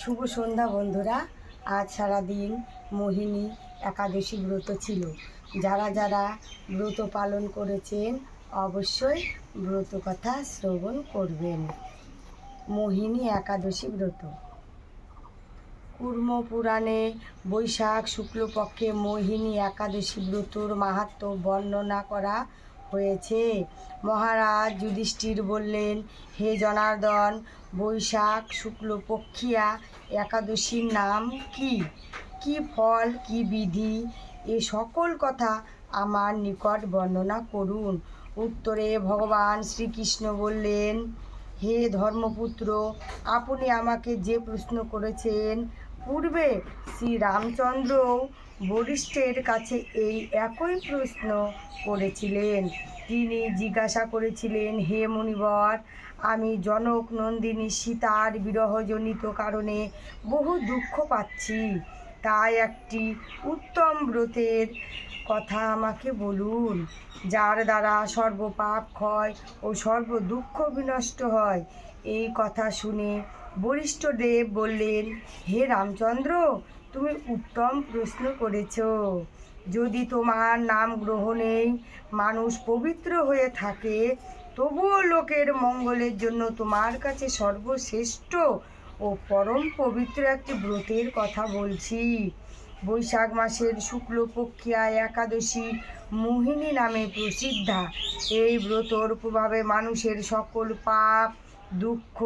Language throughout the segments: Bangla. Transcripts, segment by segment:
শুভ সন্ধ্যা বন্ধুরা। আজ সারাদিন মোহিনী একাদশী ব্রত ছিল। যারা যারা ব্রত পালন করেছেন, অবশ্যই ব্রত কথা শ্রবণ করবেন। মোহিনী একাদশী ব্রত। কুর্ম পুরাণে বৈশাখ শুক্লপক্ষে মোহিনী একাদশী ব্রতর মাহাত্ম্য বর্ণনা করা হয়েছে। মহারাজ যুধিষ্ঠির বললেন, হে জনার্দন, বৈশাখ শুক্লপক্ষিয়া একাদশীর নাম কি? কি ফল, কি বিধি? এ সকল কথা আমার নিকট বর্ণনা করুন। উত্তরে ভগবান শ্রীকৃষ্ণ বললেন, হে ধর্মপুত্র, আপনি আমাকে যে প্রশ্ন করেছেন পূর্বে শ্রীরামচন্দ্র বরিষ্ঠের কাছে এই একই প্রশ্ন করেছিলেন। তিনি জিজ্ঞাসা করেছিলেন, হে মুনিবর, আমি জনক নন্দিনী সীতার বিরহজনিত কারণে বহু দুঃখ পাচ্ছি। তাই একটি উত্তম ব্রতের কথা আমাকে বলুন, যার দ্বারা সর্বপাপ ক্ষয় ও সর্ব দুঃখ বিনষ্ট হয়। এই কথা শুনে বরিষ্ঠ দেব বললেন, হে রামচন্দ্র, তুমি উত্তম প্রশ্ন করেছ। যদি তোমার নাম গ্রহণেই মানুষ পবিত্র হয়ে থাকে, তবুও লোকের মঙ্গলের জন্য তোমার কাছে সর্বশ্রেষ্ঠ ও পরম পবিত্র একটি ব্রতের কথা বলছি। বৈশাখ মাসের শুক্লপক্ষিয়া একাদশী মোহিনী নামে প্রসিদ্ধা। এই ব্রতর প্রভাবে মানুষের সকল পাপ, দুঃখ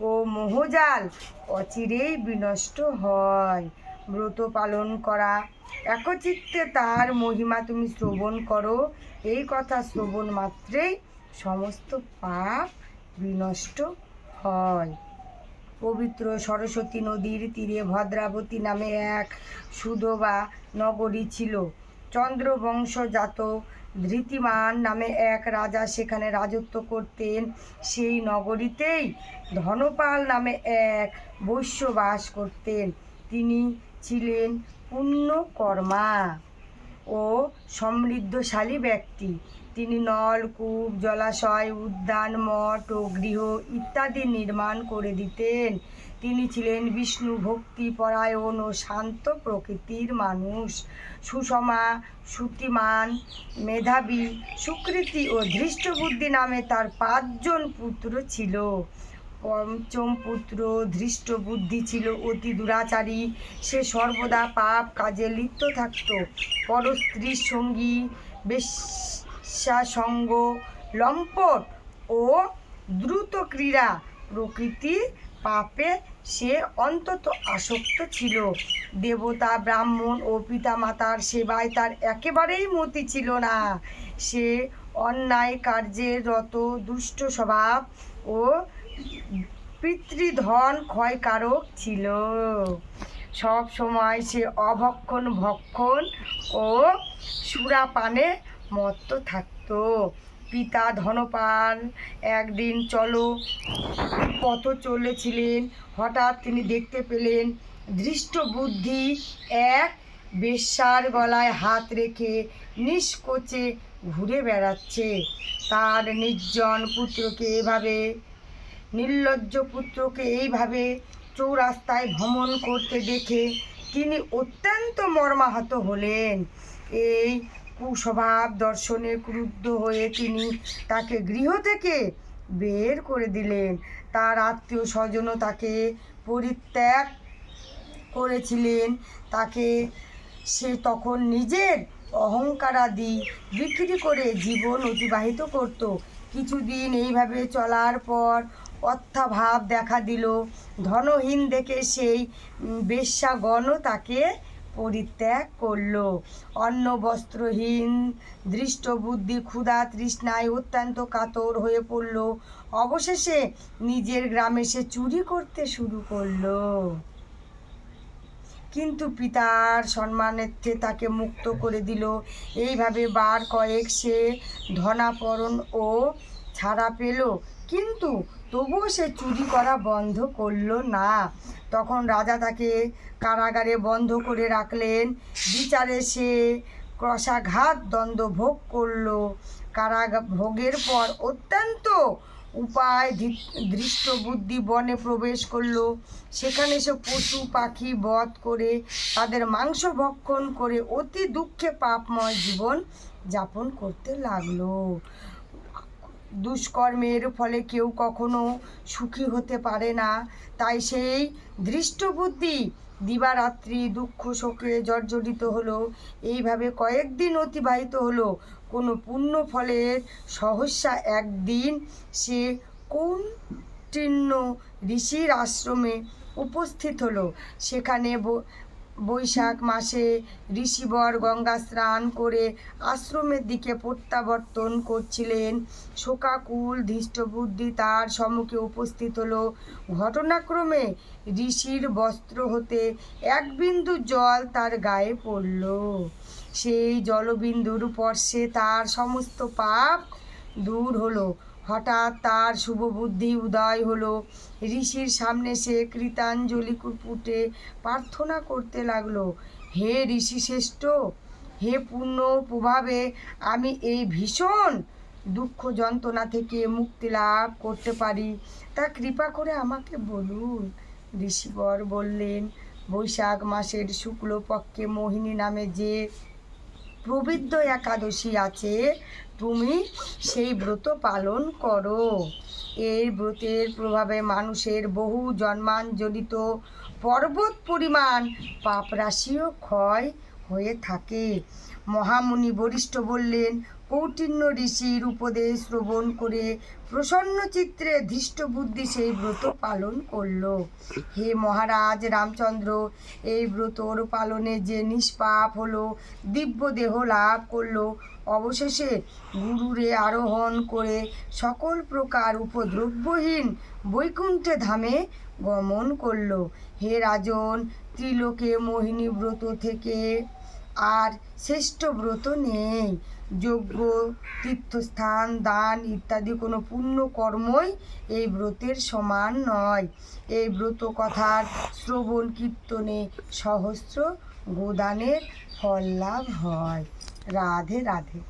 ও মোহজাল অচিরেই বিনষ্ট হয়। ব্রত পালন করা একচিত্তে তার মহিমা তুমি শ্রবণ করো। এই কথা শ্রবণ মাত্রেই সমস্ত পাপ বিনষ্ট হয়। পবিত্র সরস্বতী নদীর তীরে ভদ্রাবতী নামে এক সুধবা নগরী ছিল। চন্দ্রবংশজাত ধৃতিমান নামে এক রাজা সেখানে রাজত্ব করতেন। সেই নগরীতেই ধনপাল নামে এক বৈশ্য বাস করতেন। তিনি ছিলেন পুণ্যকর্মা ও সমৃদ্ধশালী ব্যক্তি। তিনি নলকূপ জলাশয়, উদ্যান, মঠ ও গৃহ ইত্যাদি নির্মাণ করে দিতেন। তিনি ছিলেন বিষ্ণু ভক্তি পরায়ণ ও শান্ত প্রকৃতির মানুষ। সুষমা শ্রুতিমান মেধাবী, সুকৃতি ও ধৃষ্টবুদ্ধি নামে তার পাঁচজন পুত্র ছিল। পঞ্চম পুত্র ধৃষ্ট বুদ্ধি ছিল অতি দুরাচারী। সে সর্বদা পাপ কাজে লিপ্ত থাকত। পরস্ত্রীর সঙ্গী স্ত্রীর সঙ্গী লম্পট ও দ্রুত ক্রীড়া প্রকৃতি পাপে সে অন্তত আসক্ত ছিল। দেবতা, ব্রাহ্মণ ও পিতামাতার সেবায় তার একেবারেই মতি ছিল না। সে অন্যায় কার্যের রত দুষ্ট স্বভাব ও পিতৃধন ক্ষয়কারক ছিল। সব সময় সে অভক্ষণ, ভক্ষণ ও সুরাপানে মত্ত থাকত। পিতা ধনপাল একদিন চলো, পথ চলেছিলেন। হঠাৎ তিনি দেখতে পেলেন দৃষ্ট বুদ্ধি এক বেশ্যার গলায় হাত রেখে নিষ্কোচে ঘুরে বেড়াচ্ছে। তার নির্জন পুত্রকে এভাবে, নির্লজ্জ পুত্রকে এইভাবে চৌরাস্তায় ভ্রমণ করতে দেখে তিনি অত্যন্ত মর্মাহত হলেন। এই কুস্বভাব দর্শনে ক্রুদ্ধ হয়ে তিনি তাকে গৃহ থেকে বের করে দিলেন। তার আত্মীয় স্বজনও তাকে পরিত্যাগ করেছিলেন। তাকে সে তখন নিজের অহংকারাদি বিক্রি করে জীবন অতিবাহিত করত। কিছুদিন এইভাবে চলার পর অর্থাভাব দেখা দিল। ধনহীন দেখে সেই বেশ্যাগণও তাকে পরিত্যাগ করল। অন্ন বস্ত্রহীন দৃষ্টবুদ্ধি ক্ষুধা তৃষ্ণায় অত্যন্ত কাতর হয়ে পড়ল। অবশেষে নিজের গ্রামে সে চুরি করতে শুরু করল। কিন্তু পিতার সম্মানার্থে তাকে মুক্ত করে দিল। এইভাবে বার কয়েক সে ধনাপরণ ও ছাড়া পেল। কিন্তু তবুও সে চুরি করা বন্ধ করল না। তখন রাজা তাকে কারাগারে বন্ধ করে রাখলেন। বিচারে সে ক্রশাঘাত দ্বন্দ্ব ভোগ করল। কারাগ ভোগের পর অত্যন্ত উপায় দৃষ্ট বুদ্ধি বনে প্রবেশ করল। সেখানে সে পশু, পাখি বধ করে তাদের মাংস ভক্ষণ করে অতি দুঃখে পাপময় জীবন যাপন করতে লাগল। দুষ্কর্মের ফলে কেউ কখনো সুখী হতে পারে না। তাই সেই দৃষ্টবুদ্ধি দিবারাত্রি দুঃখ শোকে জর্জরিত হলো। এইভাবে কয়েকদিন অতিবাহিত হলো। কোনো পুণ্য ফলের সহসা একদিন সে কৌটিন্য ঋষির আশ্রমে উপস্থিত হলো। সেখানে বৈশাখ মাসে ঋষিবর গঙ্গা স্নান করে আশ্রমের দিকে প্রত্যাবর্তন করছিলেন। শোকাকুল, ধৃষ্টবুদ্ধি তার সম্মুখে উপস্থিত হলো। ঘটনাক্রমে ঋষির বস্ত্র হতে এক বিন্দু জল তার গায়ে পড়ল। সেই জলবিন্দুর স্পর্শে তার সমস্ত পাপ দূর হলো। হঠাৎ তার শুভ বুদ্ধি উদয় হলো। ঋষির সামনে সে কৃতাঞ্জলি কুপুটে প্রার্থনা করতে লাগল, হে ঋষি শ্রেষ্ঠ, হে পূর্ণ প্রভাবে আমি এই ভীষণ দুঃখ যন্ত্রণা থেকে মুক্তি লাভ করতে পারি। তা কৃপা করে আমাকে বলুন, ঋষিবর বললেন। বৈশাখ মাসের শুক্লপক্ষে মোহিনী নামে যে প্রবৃদ্ধ একাদশী আছে, তুমি সেই ব্রত পালন করো। এই ব্রতের প্রভাবে মানুষের বহু জন্মানজনিত পর্বত পরিমাণ পাপরাশিও ক্ষয় হয়ে থাকে। মহামুনি বরিষ্ঠ বললেন কৌটিন্য ঋষির উপদেশ শ্রবণ করে প্রসন্ন চিত্রে ধৃষ্ট বুদ্ধি সেই ব্রত পালন করল। হে মহারাজ রামচন্দ্র, এই ব্রতর পালনে যে নিষ্পাপ হলো, দিব্য দেহ লাভ করল, অবশেষে গুরুরে আরোহণ করে সকল প্রকার উপদ্রব্যহীন বৈকুণ্ঠে ধামে গমন করল। হে রাজন, ত্রিলোকে মোহিনী ব্রত থেকে আর শ্রেষ্ঠ ব্রত নেই। যজ্ঞ, তীর্থস্থান, দান ইত্যাদি কোনো পুণ্য কর্মই এই ব্রতের সমান নয়। এই ব্রত কথার শ্রবণ, কীর্তনে সহস্র গোদানের ফল লাভ হয়। রাধে রাধে।